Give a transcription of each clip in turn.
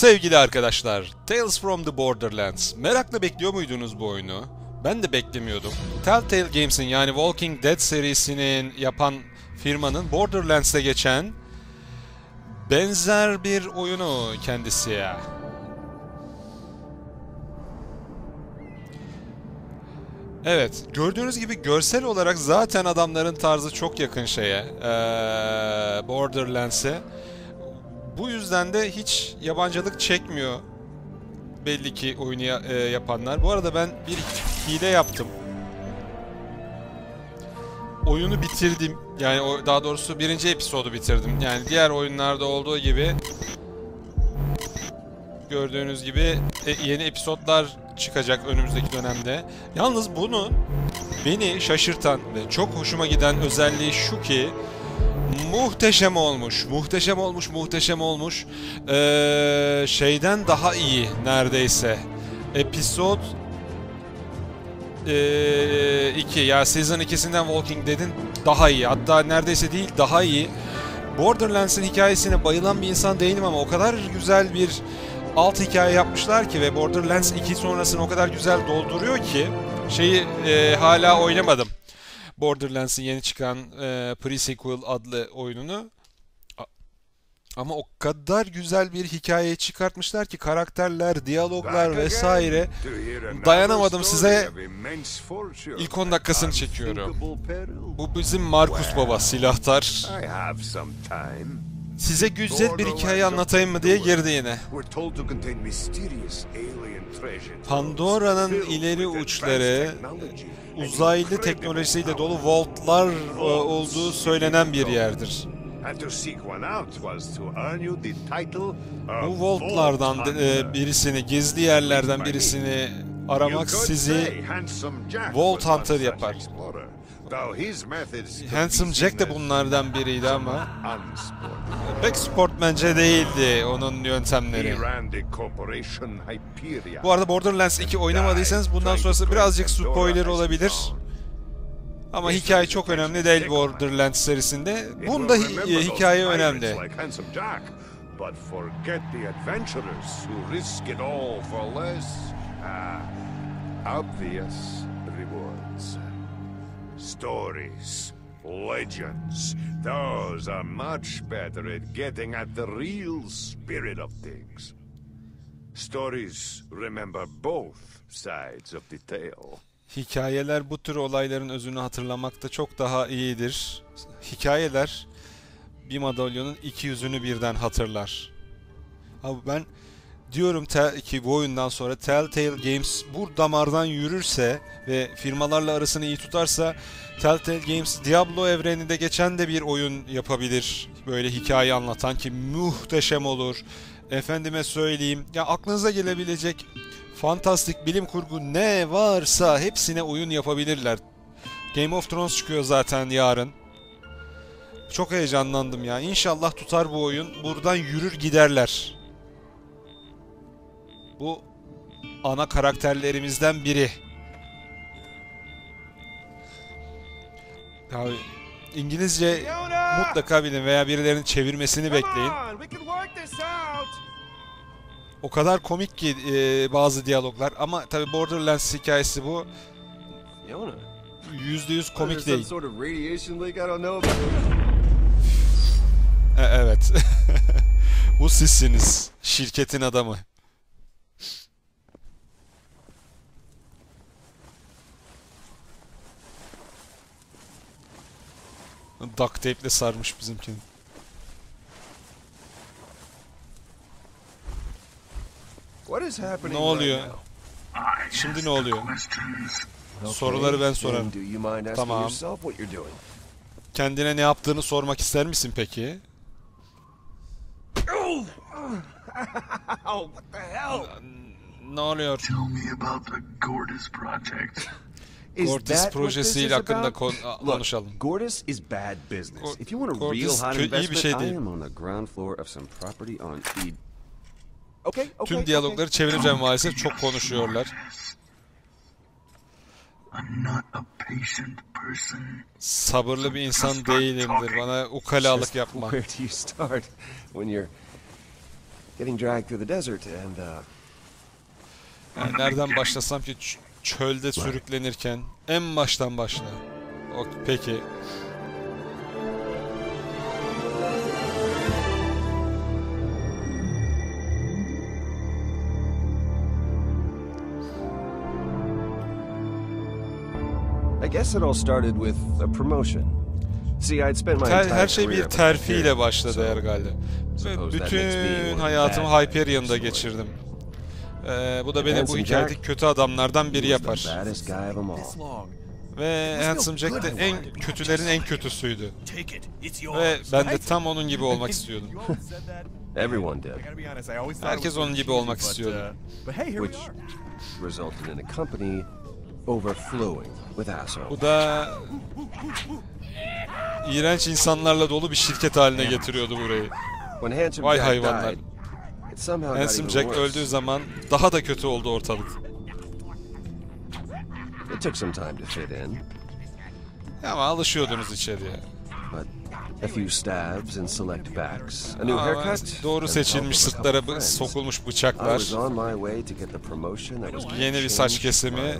Sevgili arkadaşlar, Tales from the Borderlands. Merakla bekliyor muydunuz bu oyunu? Ben de beklemiyordum. Telltale Games'in yani Walking Dead serisinin yapan firmanın Borderlands'te geçen benzer bir oyunu kendisi ya. Evet, gördüğünüz gibi görsel olarak zaten adamların tarzı çok yakın şeye, ee, Borderlands'e. Bu yüzden de hiç yabancılık çekmiyor belli ki oyunu ya- e, yapanlar. Bu arada ben bir hile yaptım. Oyunu bitirdim. Yani o, daha doğrusu birinci episodu bitirdim. Yani diğer oyunlarda olduğu gibi gördüğünüz gibi e, yeni episodlar çıkacak önümüzdeki dönemde. Yalnız bunu beni şaşırtan ve çok hoşuma giden özelliği şu ki muhteşem olmuş, muhteşem olmuş, muhteşem olmuş. Ee, şeyden daha iyi neredeyse. Episod 2 ya Season 2'sinden Walking Dead'in daha iyi. Hatta neredeyse değil daha iyi. Borderlands'in hikayesine bayılan bir insan değilim ama o kadar güzel bir alt hikaye yapmışlar ki ve Borderlands 2 sonrasını o kadar güzel dolduruyor ki şeyi e, hala oynamadım. Borderlands'in yeni çıkan e, Pre-Sequel adlı oyununu. Ama o kadar güzel bir hikaye çıkartmışlar ki karakterler, diyaloglar vesaire. Dayanamadım size. İlk 10 dakikasını çekiyorum. Bu bizim Markus Baba silahtar. Size güzel bir hikaye anlatayım mı diye girdi yine. Pandora'nın ileri uçları uzaylı teknolojisiyle dolu vaultlar e, olduğu söylenen bir yerdir. Bu vaultlardan e, birisini, gizli yerlerden birisini aramak sizi Vault Hunter yapar. Handsome Jack de bunlardan biriydi ama pek sportmence değildi onun yöntemleri. Bu arada Borderlands 2 oynamadıysanız bundan sonrası birazcık spoiler olabilir. Ama hikaye çok önemli değil Borderlands serisinde. Bunda hi- hikaye önemli. But forget the adventurers who risk it all for less ah, obvious rewards. Stories, legends, those are much better at getting at the real spirit of things. Stories remember both sides of the tale. Hikayeler bu tür olayların özünü hatırlamakta çok daha iyidir. Hikayeler bir madalyonun iki yüzünü birden hatırlar. Abi ben diyorum ki bu oyundan sonra Telltale Games bu damardan yürürse ve firmalarla arasını iyi tutarsa Telltale Games Diablo evreninde geçen de bir oyun yapabilir. Böyle hikaye anlatan ki muhteşem olur. Efendime söyleyeyim. Ya aklınıza gelebilecek fantastik bilim kurgu ne varsa hepsine oyun yapabilirler. Game of Thrones çıkıyor zaten yarın. Çok heyecanlandım ya. İnşallah tutar bu oyun. Buradan yürür giderler. Bu ana karakterlerimizden biri. Abi İngilizce mutlaka bilin veya birilerinin çevirmesini bekleyin. O kadar komik ki e, bazı diyaloglar ama tabi Borderlands hikayesi bu. Yüzde yüz komik değil. E, evet. bu sizsiniz. Şirketin adamı. Duct tape'le sarmış bizimkini. What is happening Ne oluyor? Şimdi ne oluyor? Soruları ben sorarım. Tamam. Kendine ne yaptığını sormak ister misin peki? Oh, what the hell? Ne oluyor? Tell me about the Gordis project. Is Gortys that what this projesiyle hakkında kon- konuşalım. Gordis is bad business. If you want a Gordis real hot kö- iyi bir investment, şey I am on the ground floor of some property on Ed. Okay, okay. Tüm okay. diyalogları çevireceğim maalesef. Çok konuşuyorlar. I'm not a patient person. Sabırlı bir insan değilimdir. Bana ukalalık yapma. Where do you start when you're getting dragged through the desert and uh, Yani nereden başlasam ki çölde sürüklenirken en baştan başla. O, peki. I guess it all started with a promotion. See, I'd spent my Ter- entire her şey bir up in terfi ile Hyperion, başladı herhalde. Ve bütün hayatımı Hyperion'da geçirdim. Ee, bu da beni bu hikayedeki kötü adamlardan biri yapar. Ve Handsome Jack de en kötülerin en kötüsüydü. Ve ben de tam onun gibi olmak istiyordum. Herkes onun gibi olmak istiyordu. uh. Bu da iğrenç insanlarla dolu bir şirket haline getiriyordu burayı. Vay hayvanlar. Handsome Jack öldüğü zaman daha da kötü oldu ortalık. It took some time to fit in, Ama alışıyordunuz içeriye. but a few stabs and select backs, a new haircut, doğru seçilmiş sırtlara sokulmuş bıçaklar, yeni bir saç kesimi,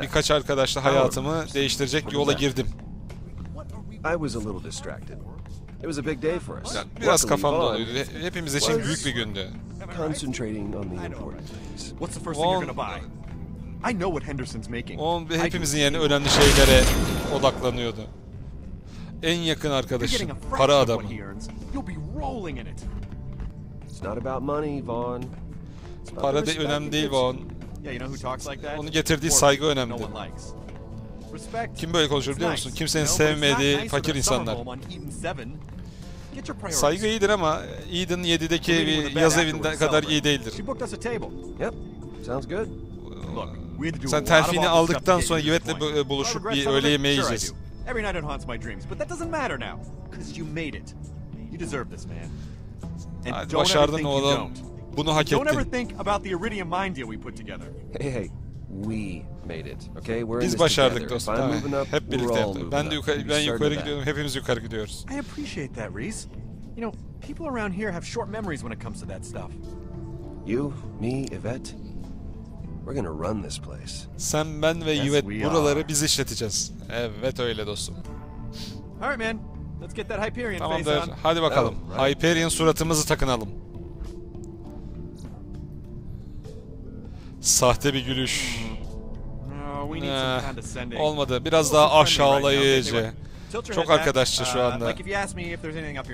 birkaç arkadaşla hayatımı değiştirecek yola girdim. I was a little distracted. It was a big day for us. Yani biraz kafam doluydu. He- Hepimiz için büyük bir gündü. Concentrating on the important things. What's the first thing you're gonna buy? I know what Henderson's making. O I can hepimizin yerine önemli şeylere odaklanıyordu. En yakın You're arkadaşım, getting a fraction para adamı. what he earns. You'll be rolling in it. It's not about money, Vaughn. Para de önemli değil. Vaughn. Yeah, you know who talks like that? Onun getirdiği saygı önemli. Kim böyle konuşur biliyor musun? Kimsenin sevmediği fakir insanlar. Saygı iyidir ama Eden 7'deki We're meeting with bir yaz evinde kadar iyi değildir. She booked us a table. Yep, sounds good. Look, we had to do a Sen terfini aldıktan sonra Yvet'le buluşup bir öğle yemeği Sure I yiyeceğiz. do. Every night it haunts my dreams, but that doesn't matter now. Because you made it. You deserve this, man. And don't ever başardın think you oğlum. don't. Bunu hak Don't ever ettin. think about the Iridium mine deal we put together. Hey, hey, we made it. Okay, we're in Biz this başardık together. dostum. Tamam. moving up, Hep we're birlikte all yaptık. moving Ben de yukarı, ben yukarı gidiyorum. Hepimiz yukarı gidiyoruz. I appreciate that, Reese. You know, people around here have short memories when it comes to that stuff. You, me, Yvette, we're gonna run this place. Sen, ben ve Yes, Yvet we buraları are. biz işleteceğiz. Evet öyle dostum. All right, man. Let's get that Hyperion face Tamamdır. on. Hadi bakalım. Oh, right. Hyperion suratımızı takınalım. Sahte bir gülüş. Condescending. olmadı. Biraz daha aşağılayıcı. Çok arkadaşça şu Uh, anda.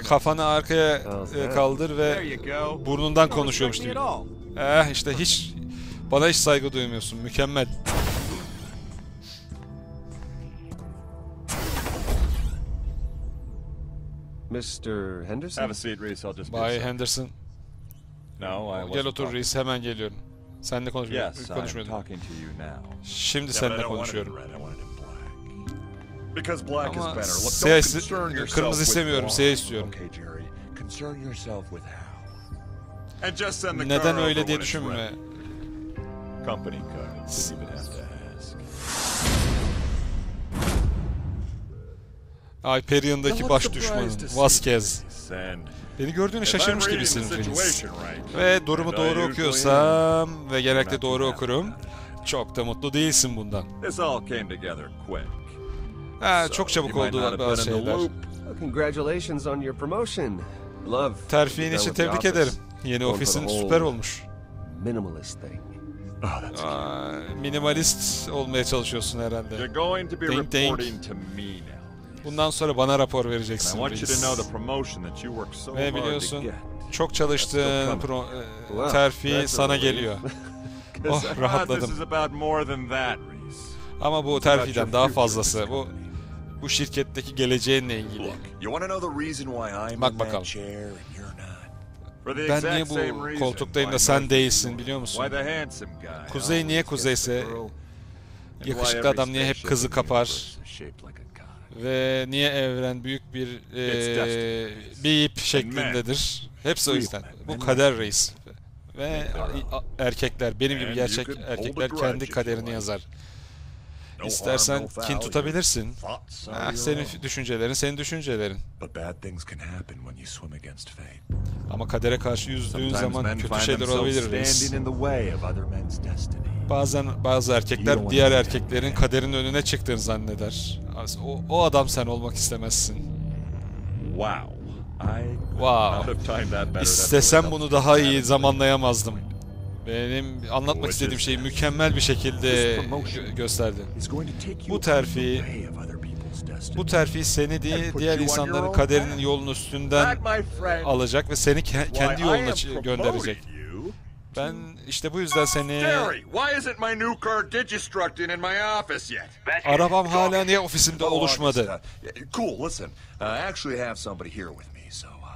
Kafanı arkaya e, kaldır ve burnundan konuşuyormuş gibi. Eh işte hiç bana hiç saygı duymuyorsun. Mükemmel. Mr. Henderson? Have a seat, Reese. I'll just. Bay. Henderson. No, I Gel otur reis hemen geliyorum. Seninle konuş Yes, I'm konuşmuyordum. talking to you now. Şimdi seninle konuşuyorum. red, I want it in black. Because black is Ama better. Look, siyah don't iste- concern yourself kırmızı with istemiyorum, siyah istiyorum. Okay, Jerry. Concern yourself with how. And just send the Neden car öyle diye düşünme. ready. Company car. Didn't even have to ask. Hyperion'daki baş see Vasquez. Beni gördüğünü şaşırmış situation right, Ve durumu doğru okuyorsam ve genellikle doğru okurum. Çok da mutlu değilsin bundan. This all came together quick. Ha, çok çabuk oldu bazı şeyler. congratulations on your promotion. Love. Terfiin you've için tebrik ederim. Yeni Going ofisin süper olmuş. Minimalist thing. Oh, that's Aa, minimalist olmaya çalışıyorsun You're herhalde. going to be Ding, ding. reporting to me now. Bundan sonra bana rapor vereceksin reis. Ve biliyorsun çok çalıştığın pro, e, terfi sana geliyor. Oh, thought rahatladım. Ama bu terfiden daha fazlası. Bu bu şirketteki geleceğinle ilgili. Bak bakalım. Ben niye bu koltuktayım da sen değilsin biliyor musun? Kuzey niye gets the kuzeyse, yakışıklı adam niye hep kızı kapar? Ve niye evren büyük bir e, bir ip şeklindedir? Hepsi o yüzden. Bu kader reis. Ve erkekler, benim gibi gerçek erkekler kendi kaderini yazar. İstersen kin tutabilirsin. Ah, senin düşüncelerin, senin düşüncelerin. Ama kadere karşı yüzdüğün zaman kötü şeyler olabilir reis. Bazen bazı erkekler diğer erkeklerin kaderin önüne çıktığını zanneder. O, o adam sen olmak istemezsin. Wow. Wow. İstesem bunu daha iyi zamanlayamazdım. Benim anlatmak istediğim şeyi mükemmel bir şekilde gö- gösterdi. Is going to take you Bu terfi-. Bu terfi seni diye diğer insanların kaderinin yolunun üstünden alacak ve seni ke- kendi yoluna gönderecek. Ben işte bu yüzden seni arabam hala niye ofisimde oluşmadı? cool, listen. I actually have somebody here with me,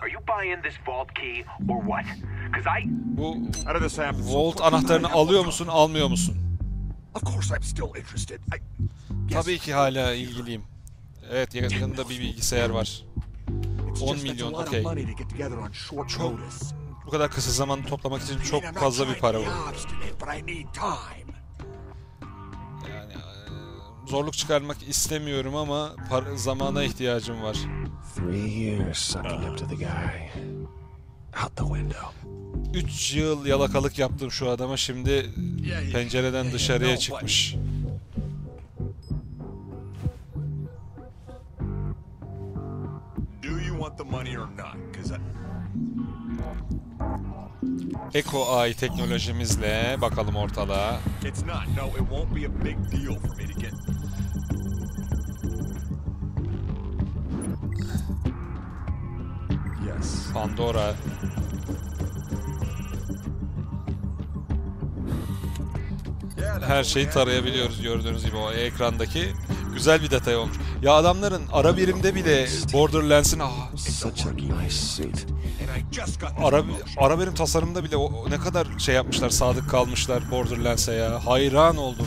Are you buying this vault key or what? Because I. Bu quick? anahtarını alıyor musun, almıyor musun? of course I'm still interested. I... Tabii ki hala ilgiliyim. Evet, yakında bir bilgisayar var. It's 10 just that's a milyon, lot of okey. money to get together on short Çok- notice. Bu kadar kısa zaman toplamak için çok I'm not fazla bir para bu. be obstinate, but I need time. Yani e, zorluk çıkarmak istemiyorum ama para, zamana ihtiyacım var. Three years sucking up to the guy. Out the window. 3 yıl yalakalık yaptım şu adama şimdi pencereden dışarıya çıkmış. Do you want the money or not? Because I... Eco AI teknolojimizle bakalım ortalığa. it's not. No, it won't be a big deal for me to get. Pandora. Her şeyi tarayabiliyoruz gördüğünüz gibi o ekrandaki. Güzel bir detay olmuş. Ya adamların ara birimde bile Borderlands'in ah, ara, ara birim tasarımda bile o, ne kadar şey yapmışlar, sadık kalmışlar Borderlands'e ya. Hayran oldum.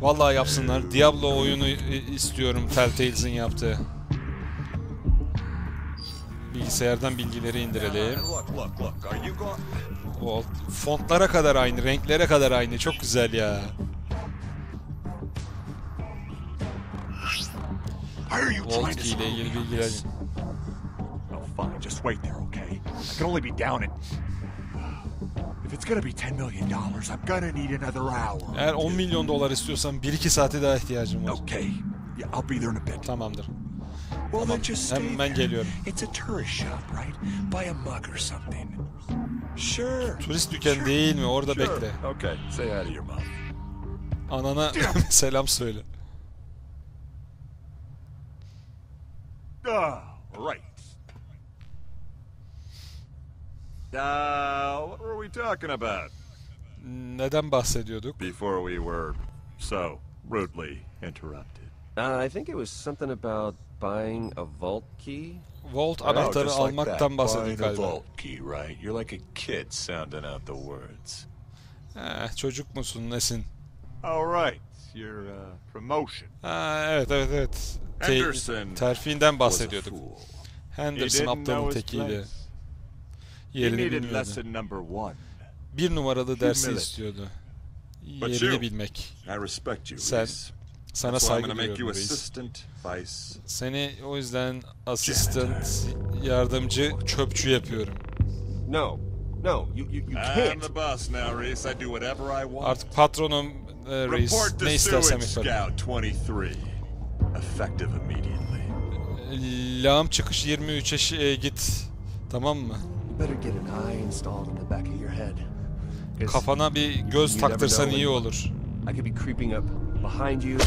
Vallahi yapsınlar. Diablo oyunu istiyorum Telltale's'in yaptığı. Bilgisayardan bilgileri indirelim. O fontlara kadar aynı, renklere kadar aynı. Çok güzel ya. To Key ile ilgili bilgiler. Oh, fine. Just wait there, okay? I can only be down. If it's gonna be ten million dollars, I'm gonna need another hour. Eğer 10 milyon dolar istiyorsan 1-2 saate daha ihtiyacım var. Okay. Yeah, I'll be there in a bit. Tamamdır. Well, then just stay Hemen geliyorum. It's a tourist shop, right? Buy a mug or something. Sure. Turist dükkanı değil mi? Orada bekle. Okay. Say hi to your mom. Anana selam söyle. Ah, right. Uh, what were we talking about Neden bahsediyorduk? before we were so rudely interrupted? Uh, I think it was something about buying a vault key. Volt Oh, anahtarı like almaktan a galiba. vault key, right? You're like a kid sounding out the words. Eh, çocuk musun nesin? All right. Your uh, promotion. Ha, evet evet evet. Te- Henderson terfiinden was a bahsediyorduk. Henderson aptalın tekiydi. Yerini needed bilmiyordu. lesson number one. Bir numaralı dersi istiyordu. But Yerini you- bilmek. I respect you, Sen- Reese. Sana I'm saygı gonna make you duyuyorum reis. assistant vice. Seni o yüzden asistant, yardımcı, çöpçü yapıyorum. No, no, you you, you I'm can't. the boss now, Reese. I do whatever I want. Artık patronum e, reis. Report to Ne istersem Sewage yaparım. Scout 23. Effective immediately. Lağım çıkış 23'e şi- e, git. Tamam mı? You better get an eye installed in the back of your head. 'Cause Kafana bir göz taktırsan iyi olur. I could be creeping up behind you.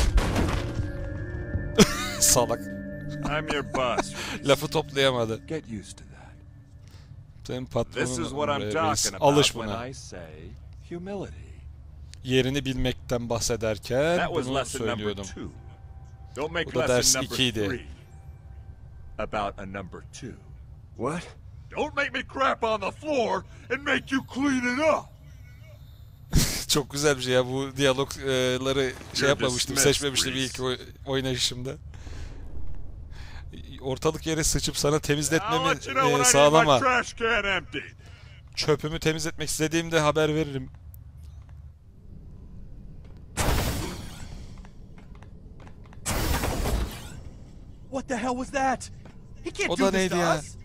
Salak. I'm your boss. Lafı toplayamadı. Get used to that. Senin This patronun is what I'm talking about Alış when buna. I say humility. Yerini bilmekten bahsederken bunu söylüyordum. two. Don't make Bu da ders lesson number ikiydi. three about a number two. What? Don't make me crap on the floor and make you clean it up. Çok güzel bir şey ya bu diyalogları şey yapmamıştım, seçmemiştim ilk oy- oynayışımda. Ortalık yere sıçıp sana temizletmemi e, sağlama. Çöpümü temizletmek istediğimde haber veririm. What the hell was that? He can't O do da this neydi to ya? us.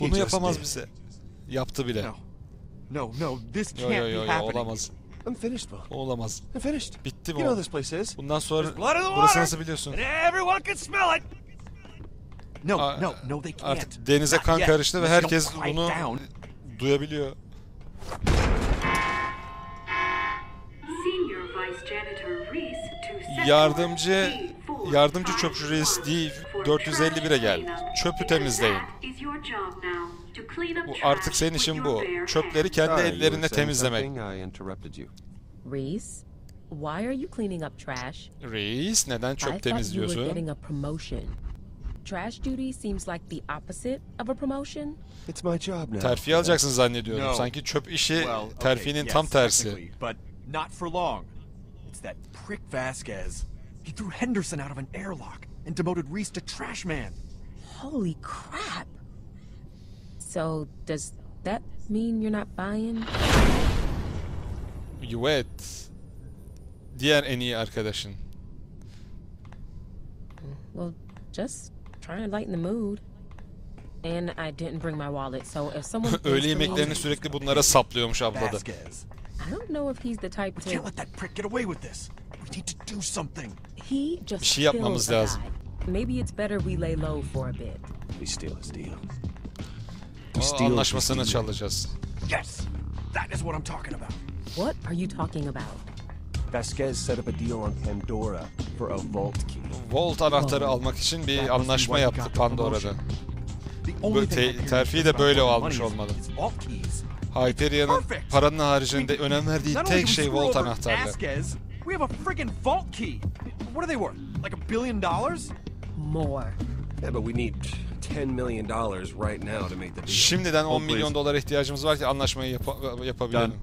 Bunu just yapamaz bize. Yaptı bile. No. No, no, this can't yo be yo yo happening. olamaz. I'm finished, Bo. Olamaz. I'm finished. Bitti You know bu. this place is. Bundan sonra There's blood in the burası water. nasıl biliyorsun? Everyone can smell it. No, no, no, they can't. Artık denize kan karıştı ve herkes bunu duyabiliyor. Yardımcı D4 yardımcı çöpçü reis değil for 451'e gel. trash Çöpü temizleyin. Bu trash artık senin işin bu. Çöpleri kendi ellerinle temizlemek. Reese, why are you cleaning up trash? Reis neden çöp temizliyorsun? Trash duty seems like the opposite of a promotion. It's my job now. Terfi alacaksın zannediyorum. No. Sanki çöp işi Well, okay, terfinin yes, tam tersi. But not for long. It's that prick Vasquez. He threw Henderson out of an airlock and demoted Reese to trash man. Holy crap! So, does that mean you're not buying? Evet. Diğer en iyi arkadaşın. Well, just trying to lighten the mood. And I didn't bring my wallet, so if someone Öğle yemeklerini sürekli bunlara saplıyormuş abla da. Vasquez. I don't know if he's the type We can't to. let that prick get away with this. We need to do something. He just Bir şey yapmamız lazım. Maybe it's better we lay low for a bit. We steal his deal. O anlaşmasını çalacağız. Yes, that is what I'm talking about. What are you talking about? Vasquez set up a deal on Pandora for a vault key. Volt anahtarı almak için bir anlaşma yaptı Pandora'da. thing te- terfi de böyle almış olmalı. Perfect. paranın haricinde önem verdiği tek şey over anahtarları. We have a friggin' vault key. What are they worth? Like a billion dollars? More. Yeah, but we need ten million dollars right now to make the deal. Şimdiden 10 Hold, please. milyon dolara ihtiyacımız var ki anlaşmayı yapa- yapabilelim. Done.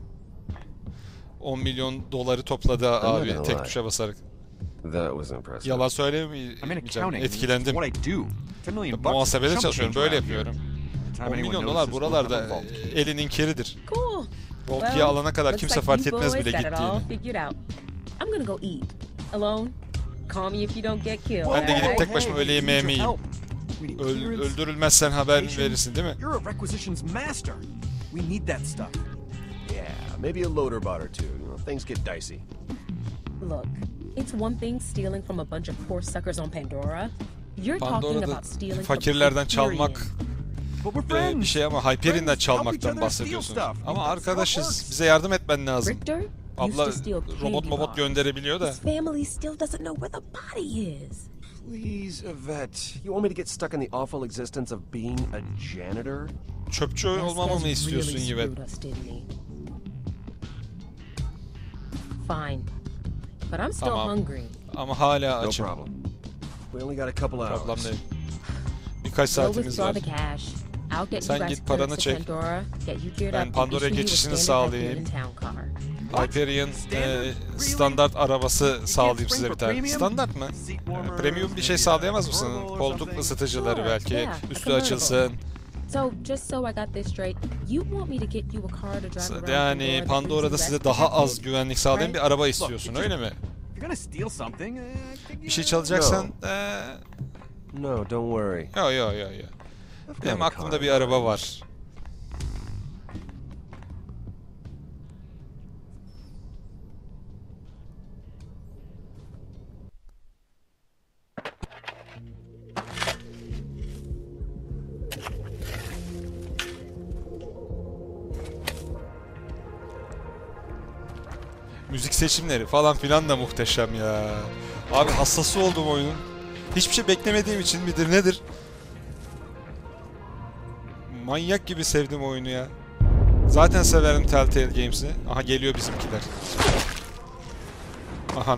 10 milyon doları topladı abi tek tuşa basarak. That was impressive. Yalan söylemeyeceğim. Etkilendim. It's what I do. 10 million bucks is Muhasebede çalışıyorum. Böyle yapıyorum. Time 10 anyone milyon dolar buralarda key. elinin keridir. Well, alana kadar kimse like fark etmez bile gittiğini. Ben de gidip tek başıma öğle your yiyeyim. Öl- öldürülmezsen haber verirsin değil mi? You're a requisitions master. We need that stuff. Yeah, maybe a loader bot or two. You know, things get dicey. Look, it's one thing stealing from a bunch of poor suckers on Pandora. You're talking about stealing fakirlerden from çalmak e, bir şey ama Hyperion'dan çalmaktan bahsediyorsun. Ama arkadaşız. Bize yardım etmen lazım. Abla robot mobot gönderebiliyor da. Please, Yvette. You want me to get stuck in the awful existence of being a janitor? Çöpçü olmamı mı istiyorsun he? Fine. But I'm still Tamam. hungry. Ama hala No açım. problem. We only got a couple hours. Problem değil. Birkaç saatimiz var. Sen git paranı çek. Ben Pandora'ya geçişini sağlayayım. Hyperion e, standart arabası sağlayayım size bir tane. Standart mı? E, Premium bir şey sağlayamaz mısın? Koltuk ısıtıcıları belki. Üstü açılsın. Yani Pandora'da size daha az güvenlik sağlayan bir araba istiyorsun öyle mi? Uh, Bir şey çalacaksan No. eee No, don't worry. yo yo yo yo. Benim aklımda bir araba var. Seçimleri falan filan da muhteşem ya. Abi hassası oldum oyunun. Hiçbir şey beklemediğim için midir nedir? Manyak gibi sevdim oyunu ya. Zaten severim Telltale Games'i. Aha geliyor bizimkiler. Aha.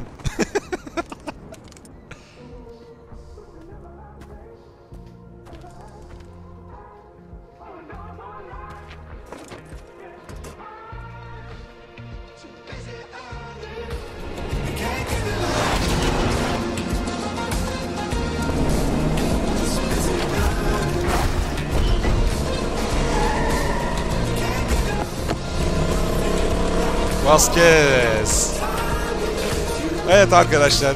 Vasquez. Evet arkadaşlar,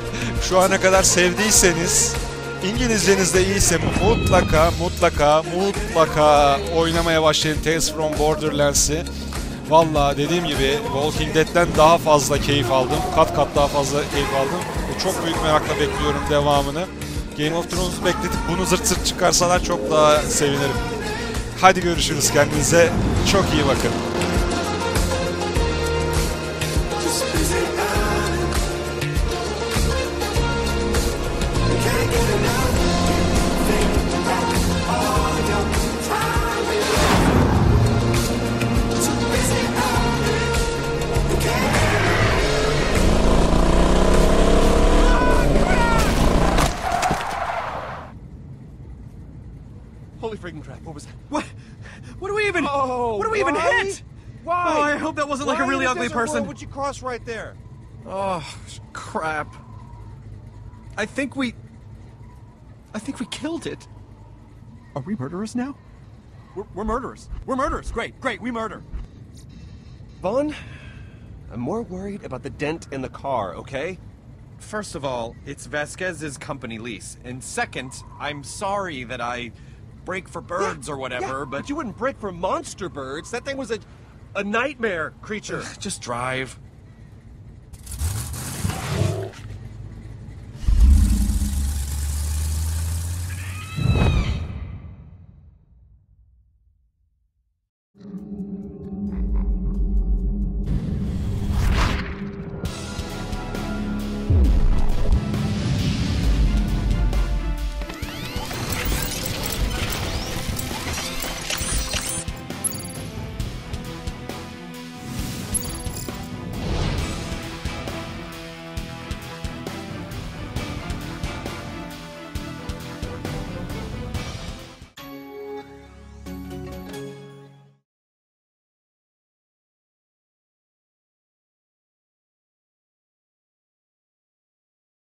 şu ana kadar sevdiyseniz İngilizceniz de iyiyse mutlaka mutlaka mutlaka oynamaya başlayın Tales from Borderlands'i. Valla dediğim gibi Walking Dead'den daha fazla keyif aldım. Kat kat daha fazla keyif aldım. Ve çok büyük merakla bekliyorum devamını. Game of Thrones'u bekletip bunu zırt zırt çıkarsalar çok daha sevinirim. Hadi görüşürüz kendinize. Çok iyi bakın. What do we even? Oh, what do we even hit? Why? Oh, I hope that wasn't like a really ugly person. Would you cross right there? Oh, crap. I think we. I think we killed it. Are we murderers now? We're, we're murderers. We're murderers. Great, great, we murder. Vaughn, I'm more worried about the dent in the car. Okay? First of all, it's Vasquez's company lease. And second, I'm sorry that I break for birds or whatever, Yeah, but. you wouldn't break for monster birds. That thing was a, a nightmare creature. Just drive.